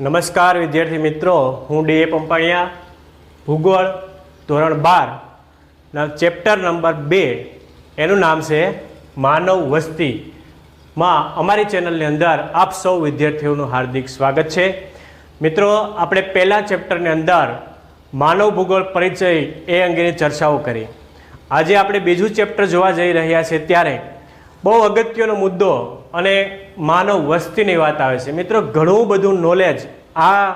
નમસ્કાર વિદ્યાર્થી મિત્રો, હું ડી એ પંપાણિયા, ભૂગોળ ધોરણ બારના ચેપ્ટર નંબર બે, એનું નામ છે માનવ વસ્તી. માં, અમારી ચેનલની અંદર આપ સૌ વિદ્યાર્થીઓનું હાર્દિક સ્વાગત છે. મિત્રો, આપણે પહેલાં ચેપ્ટરની અંદર માનવ ભૂગોળ પરિચય એ અંગેની ચર્ચાઓ કરી. આજે આપણે બીજું ચેપ્ટર જોવા જઈ રહ્યા છીએ ત્યારે બહુ અગત્યનો મુદ્દો અને માનવ વસ્તીની વાત આવે છે. મિત્રો, ઘણું બધું નોલેજ આ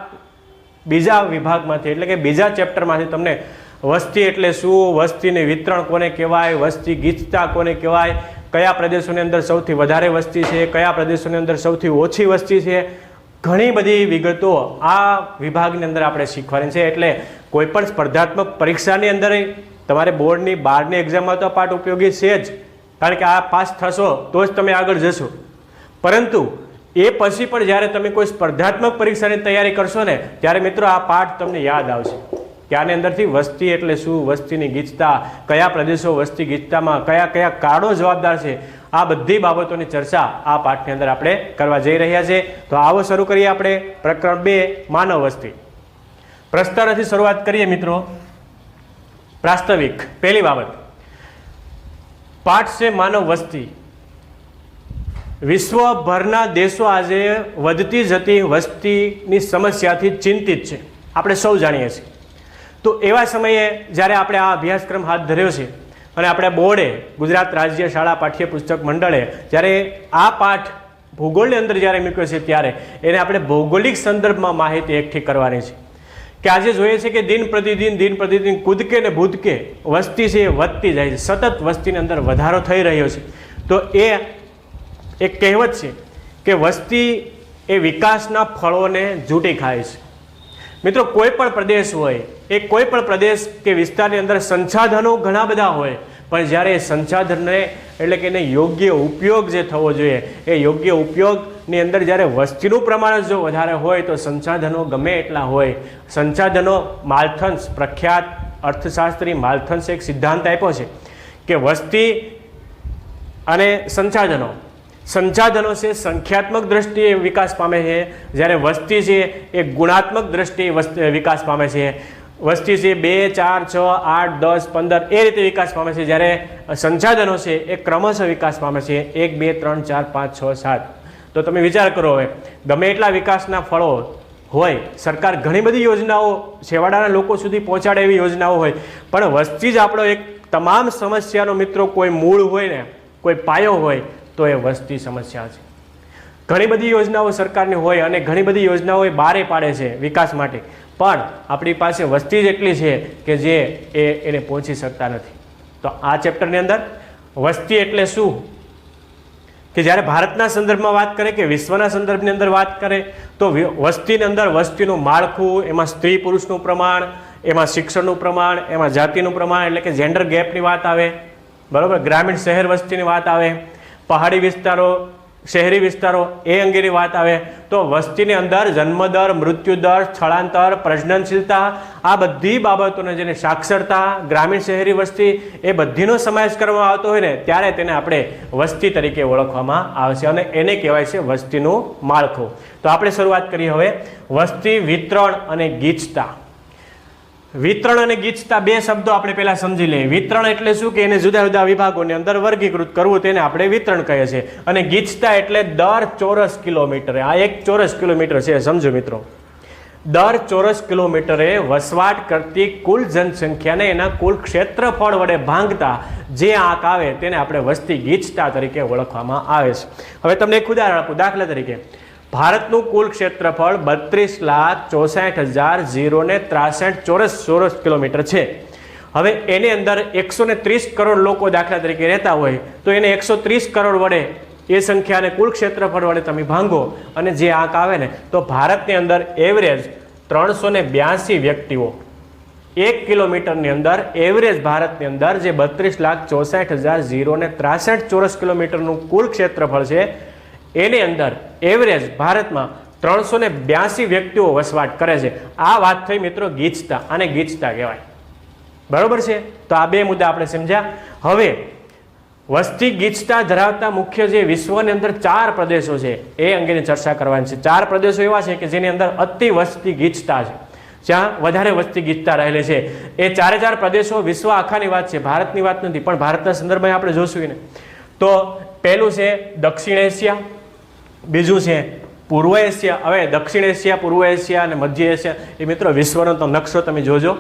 બીજા વિભાગમાંથી, એટલે કે બીજા ચેપ્ટરમાંથી તમને વસ્તી એટલે શું, વસ્તીની વિતરણ કોને કહેવાય, વસ્તી ગીચતા કોને કહેવાય, કયા પ્રદેશોની અંદર સૌથી વધારે વસ્તી છે, કયા પ્રદેશોની અંદર સૌથી ઓછી વસ્તી છે, ઘણી બધી વિગતો આ વિભાગની અંદર આપણે શીખવાની છે. એટલે કોઈપણ સ્પર્ધાત્મક પરીક્ષાની અંદર તમારે બોર્ડની બારની એક્ઝામમાં તો પાઠ ઉપયોગી છે જ. કારણ કે આ પાસ થશો તો જ તમે આગળ જશો. પરંતુ એ પછી પણ જ્યારે તમે કોઈ સ્પર્ધાત્મક પરીક્ષાની તૈયારી કરશો ને, ત્યારે મિત્રો આ પાઠ તમને યાદ આવશે કે આની અંદરથી વસ્તી એટલે શું? વસ્તીની ગીચતા, કયા પ્રદેશો વસ્તી ગીચતામાં, કયા કયા કારણો જવાબદાર છે? આ બધી બાબતોની ચર્ચા આ પાઠની અંદર આપણે કરવા જઈ રહ્યા છે. તો આવો શરૂ કરીએ આપણે. પ્રકરણ બે, માનવ વસ્તી. પ્રસ્તરથી શરૂઆત કરીએ મિત્રો. પ્રાસ્તવિક, પહેલી બાબત. પાઠ છે માનવ વસ્તી. વિશ્વભરના દેશો આજે વધતી જતી વસ્તીની સમસ્યાથી ચિંતિત છે. આપણે સૌ જાણીએ છીએ. તો એવા સમયે જ્યારે આપણે આ અભ્યાસક્રમ હાથ ધર્યો છે અને આપણે બોર્ડે ગુજરાત રાજ્ય શાળા પાઠ્યપુસ્તક મંડળે જ્યારે આ પાઠ ભૂગોળની અંદર જ્યારે મૂક્યો છે ત્યારે એને આપણે ભૌગોલિક સંદર્ભમાં માહિતી એકઠી કરવાની છે. કે આજે જોઈએ છે કે દિન પ્રતિદિન દિન પ્રતિદિન કૂદકે ને ભૂદકે વસ્તી છે એ વધતી જાય છે. સતત વસ્તીની અંદર વધારો થઈ રહ્યો છે. તો એ એક કહેવત છે કે વસ્તી એ વિકાસના ફળોને જૂટી ખાય છે. મિત્રો, કોઈ પણ પ્રદેશ હોય, એ કોઈ પણ પ્રદેશ કે વિસ્તારની અંદર સંસાધનો ઘણા બધા હોય, પણ જ્યારે એ સંસાધનને એટલે કે એને યોગ્ય ઉપયોગ જે થવો જોઈએ, એ યોગ્ય ઉપયોગની અંદર જ્યારે વસ્તીનું પ્રમાણ જો વધારે હોય તો સંસાધનો ગમે એટલા હોય. સંસાધનો માલથન્સ પ્રખ્યાત અર્થશાસ્ત્રી માલથન્સ એક સિદ્ધાંત આપ્યો છે કે વસ્તી અને સંસાધનો સંસાધનો છે, સંખ્યાત્મક દ્રષ્ટિએ વિકાસ પામે છે. જ્યારે વસ્તી છે, એ ગુણાત્મક દ્રષ્ટિએ વિકાસ પામે છે. વસ્તી છે, બે, ચાર, છ, આઠ, દસ, પંદર, એ રીતે વિકાસ પામે છે. જ્યારે સંસાધનો છે, એ ક્રમશઃ વિકાસ પામે છે. એક, બે, ત્રણ, ચાર, પાંચ, છ, સાત. તો તમે વિચાર કરો હવે, ગમે એટલા વિકાસના ફળો હોય, સરકાર ઘણી બધી યોજનાઓ, છેવાડાના લોકો સુધી પહોંચાડે એવી યોજનાઓ હોય, પણ વસ્તી જ આપણો એક તમામ સમસ્યાનો મિત્રો કોઈ મૂળ હોય ને, કોઈ પાયો હોય તો એ વસ્તી સમસ્યા છે. ઘણી બધી યોજનાઓ સરકારની હોય અને ઘણી બધી યોજનાઓ એ બારે પાડે છે વિકાસ માટે. પણ આપણી પાસે વસ્તી જ એટલી છે કે જે એ એને પહોંચી શકતા નથી. તો આ ચેપ્ટરની અંદર વસ્તી એટલે શું? કે જ્યારે ભારતના સંદર્ભમાં વાત કરે કે વિશ્વના સંદર્ભની અંદર વાત કરે, તો વસ્તીની અંદર વસ્તીનું માળખું, એમાં સ્ત્રી પુરુષનું પ્રમાણ, એમાં શિક્ષણનું પ્રમાણ, એમાં જાતિનું પ્રમાણ, એટલે કે જેન્ડર ગેપની વાત આવે. બરાબર? ગ્રામીણ શહેર વસ્તીની વાત આવે. પહાડી વિસ્તારો, શહેરી વિસ્તારો, એ અંગેની વાત આવે તો વસ્તીની અંદર જન્મદર, મૃત્યુદર, સ્થળાંતર, પ્રજનનશીલતા, આ બધી બાબતોને જેને સાક્ષરતા, ગ્રામીણ શહેરી વસ્તી એ બધીનો સમાવેશ કરવામાં આવતો હોય ને, ત્યારે તેને આપણે વસ્તી તરીકે ઓળખવામાં આવે છે અને એને કહેવાય છે વસ્તીનું માળખું. તો આપણે શરૂઆત કરીએ હવે વસ્તી વિતરણ અને ગીચતા. વિતરણ અને ગીચતા બે શબ્દો આપણે પહેલા સમજી લઈએ. વિતરણ એટલે શું કે એને જુદા જુદા વિભાગોની અંદર વર્ગીકૃત કરવું તેને આપણે વિતરણ કહીએ છીએ અને ગીચતા એટલે દર ચોરસ કિલોમીટરે. આ એક ચોરસ કિલોમીટર છે, સમજો મિત્રો. દર ચોરસ કિલોમીટરે વસવાટ કરતી કુલ જનસંખ્યાને એના કુલ ક્ષેત્રફળ વડે ભાંગતા જે આંક આવે તેને આપણે વસ્તી ગીચતા તરીકે ઓળખવામાં આવે છે. હવે તમને એક ઉદાહરણ આપું. દાખલા તરીકે ભારતનું કુલ ક્ષેત્રફળ બત્રીસ લાખ ચોસઠ હજાર ઝીરો ને ત્રાસઠ ચોરસ ચોરસ કિલોમીટર છે. હવે એની અંદર એકસો ને ત્રીસ કરોડ લોકો દાખલા તરીકે રહેતા હોય, તો એને એકસો ત્રીસ કરોડ વડે એ સંખ્યાને કુલ ક્ષેત્રફળ વડે તમે ભાંગો અને જે આંક આવે ને, તો ભારતની અંદર એવરેજ ત્રણસો ને બ્યાસી વ્યક્તિઓ. એક કિલોમીટરની અંદર એવરેજ ભારતની અંદર જે બત્રીસ લાખ ચોસઠ હજાર ઝીરો ને ત્રાસઠ ચોરસ કિલોમીટરનું કુલ ક્ષેત્રફળ છે એની અંદર એવરેજ ભારતમાં ત્રણસો ને બ્યાસી વ્યક્તિઓ વસવાટ કરે છે. આ વાત થઈ મિત્રો ગીચતા અને ગીચતા કહેવાય. બરાબર છે? તો આ બે મુદ્દા આપણે સમજ્યા. હવે, વસ્તી ગીચતા ધરાવતા મુખ્ય જે વિશ્વની અંદર ચાર પ્રદેશો છે, એ અંગેની ચર્ચા કરવાની છે. ચાર પ્રદેશો એવા છે કે જેની અંદર અતિ વસ્તી ગીચતા છે. જ્યાં વધારે વસ્તી ગીચતા રહેલી છે. એ ચારે ચાર પ્રદેશો વિશ્વ આખાની વાત છે. ભારતની વાત નથી, પણ ભારતના સંદર્ભમાં આપણે જોશું એને. તો પહેલું છે દક્ષિણ એશિયા બીજું છે, પૂર્વ એશિયા, હવે દક્ષિણ એશિયા, પૂર્વ એશિયા અને મધ્ય એશિયા, એ મિત્રો વિશ્વનો તો નકશો તમે જોજો.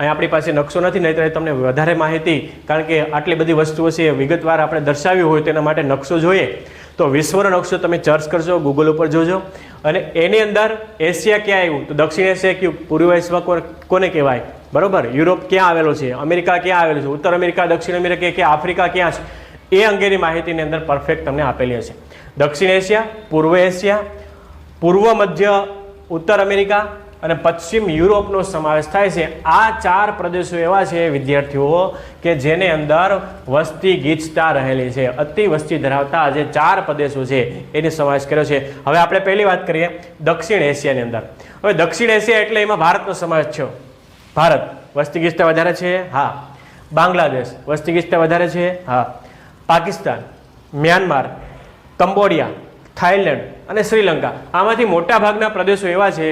અહીં આપણી પાસે નકશો નથી નહીં તો તમને વધારે માહિતી, કારણ કે આટલી બધી વસ્તુઓ છે વિગતવાર આપણે દર્શાવી હોય તેના માટે નકશો જોઈએ. તો વિશ્વનો નકશો તમે સર્ચ કરજો ગૂગલ ઉપર જોજો. અને એની અંદર એશિયા ક્યાં આવ્યું? તો દક્ષિણ એશિયા કયું? પૂર્વ એશિયા કોને કહેવાય? બરોબર? યુરોપ ક્યાં આવેલો છે? અમેરિકા ક્યાં આવેલું છે? ઉત્તર અમેરિકા, દક્ષિણ અમેરિકા કે આફ્રિકા ક્યાં છે? એ અંગેની માહિતીની અંદર પરફેક્ટ તમને આપેલી હશે. દક્ષિણ એશિયા, પૂર્વ એશિયા, પૂર્વ, મધ્ય, ઉત્તર અમેરિકા અને પશ્ચિમ યુરોપનો સમાવેશ થાય છે. આ ચાર પ્રદેશો એવા છે વિદ્યાર્થીઓ કે જેને અંદર વસ્તી ગીચતા રહેલી છે. અતિ વસ્તી ધરાવતા જે ચાર પ્રદેશો છે એને સમાવેશ કર્યો છે. હવે આપણે પહેલી વાત કરીએ દક્ષિણ એશિયાની અંદર. હવે દક્ષિણ એશિયા એટલે એમાં ભારતનો સમાવેશ છે ભારત વસ્તી ગીચતા વધારે છે. હા. બાંગ્લાદેશ વસ્તી ગીચતા વધારે છે. હા. પાકિસ્તાન, મ્યાનમાર, કંબોડિયા થાઈલેન્ડ અને શ્રીલંકા. આમાંથી મોટા ભાગના પ્રદેશો એવા છે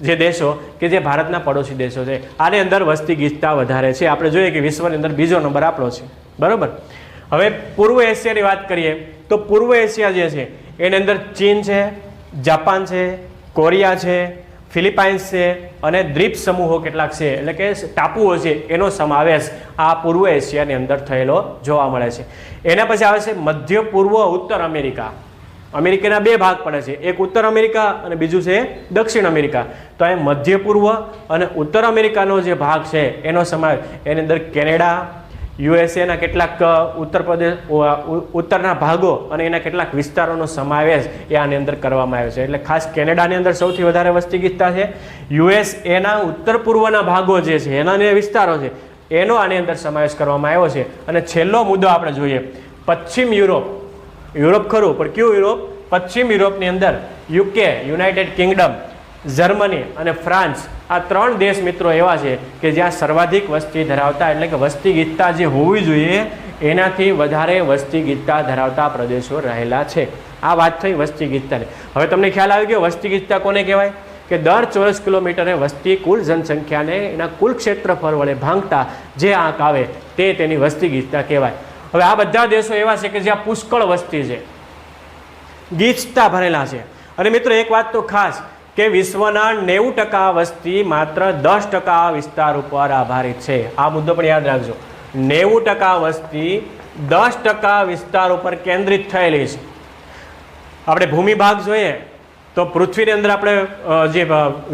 જે દેશો કે જે ભારતના પડોશી દેશો છે. આની અંદર વસ્તી ગીચતા વધારે છે. આપણે જોઈએ કે વિશ્વની અંદર બીજો નંબર આપણો છે. બરાબર? હવે પૂર્વ એશિયાની વાત કરીએ તો પૂર્વ એશિયા જે છે, એની અંદર ચીન છે, જાપાન છે, કોરિયા છે ફિલિપાઇન્સ છે અને દ્વીપ સમૂહો કેટલાક છે, એટલે કે ટાપુઓ છે, એનો સમાવેશ આ પૂર્વ એશિયાની અંદર થયેલો જોવા મળે છે. એના પછી આવે છે મધ્ય પૂર્વ ઉત્તર અમેરિકા. અમેરિકાના બે ભાગ પડે છે, એક ઉત્તર અમેરિકા અને બીજું છે દક્ષિણ અમેરિકા. તો એ મધ્ય પૂર્વ અને ઉત્તર અમેરિકાનો જે ભાગ છે, એનો સમાવેશ, એની અંદર કેનેડા યુએસએના કેટલાક ઉત્તર પ્રદેશ ઉત્તરના ભાગો અને એના કેટલાક વિસ્તારોનો સમાવેશ એ આની અંદર કરવામાં આવ્યો છે. એટલે ખાસ કેનેડાની અંદર સૌથી વધારે વસ્તી ગીચતા છે. યુએસ એના ઉત્તર પૂર્વના ભાગો જે છે, એના વિસ્તારો છે, એનો આની અંદર સમાવેશ કરવામાં આવ્યો છે. અને છેલ્લો મુદ્દો આપણે જોઈએ. પશ્ચિમ યુરોપ. યુરોપ ખરું, પણ કયું યુરોપ? પશ્ચિમ યુરોપની અંદર યુકે, યુનાઇટેડ કિંગડમ જર્મની અને ફ્રાન્સ આ ત્રણ દેશ મિત્રો એવા છે કે જ્યાં સર્વાધિક વસ્તી ધરાવતા, એટલે કે વસ્તી ગીતતા જે હોવી જોઈએ, એનાથી વધારે વસ્તી ગીતતા ધરાવતા પ્રદેશો રહેલા છે. આ વાત થઈ વસ્તી ગીતતાની હવે તમને ખ્યાલ આવ્યો કે વસ્તી ગીતતા કોને કહેવાય? કે દર ચોરસ કિલોમીટરે વસ્તી કુલ જનસંખ્યાને એના કુલ ક્ષેત્રફળ વડે ભાંગતા જે આંક આવે તે તેની વસ્તી ગીતતા કહેવાય. હવે આ બધા દેશો એવા છે કે જ્યાં પુષ્કળ વસ્તી છે. ગીચતા ભરેલા છે. અને મિત્રો એક વાત તો ખાસ કે વિશ્વના નેવું ટકા વસ્તી માત્ર દસ ટકા વિસ્તાર ઉપર આધારિત છે. આ મુદ્દો પણ યાદ રાખજો. નેવું ટકા વસ્તી દસ ટકા વિસ્તાર ઉપર કેન્દ્રિત થયેલી છે. આપણે ભૂમિ ભાગ જોઈએ. તો પૃથ્વીની અંદર આપણે જે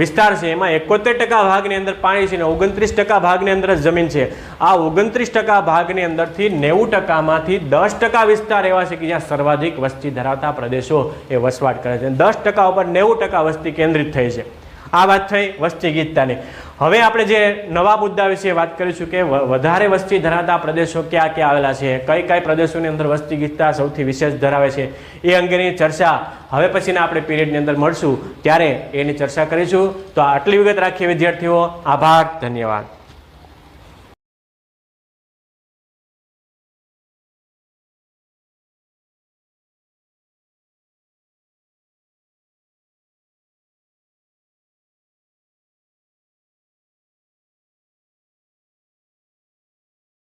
વિસ્તાર છે, એમાં એકોતેર ટકા ભાગની અંદર પાણી છે ને ઓગણત્રીસ ટકા ભાગની અંદર જમીન છે. આ ઓગણત્રીસ ટકા ભાગની અંદરથી નેવું ટકામાંથી દસ ટકા વિસ્તાર એવા છે કે જ્યાં સર્વાધિક વસ્તી ધરાવતા પ્રદેશો એ વસવાટ કરે છે. દસ ટકા ઉપર નેવું ટકા વસ્તી કેન્દ્રિત થઈ છે. આ વાત થઈ વસ્તી ગીતતાની હવે આપણે જે નવા મુદ્દા વિશે વાત કરીશું કે વધારે વસ્તી ધરાવતા પ્રદેશો ક્યાં ક્યાં આવેલા છે, કઈ કઈ પ્રદેશોની અંદર વસ્તી ગીતતા સૌથી વિશેષ ધરાવે છે, એ અંગેની ચર્ચા હવે પછીના આપણે પીરિયડની અંદર મળશું. ત્યારે એની ચર્ચા કરીશું. તો આટલી વિગત રાખીએ વિદ્યાર્થીઓ, આભાર, ધન્યવાદ.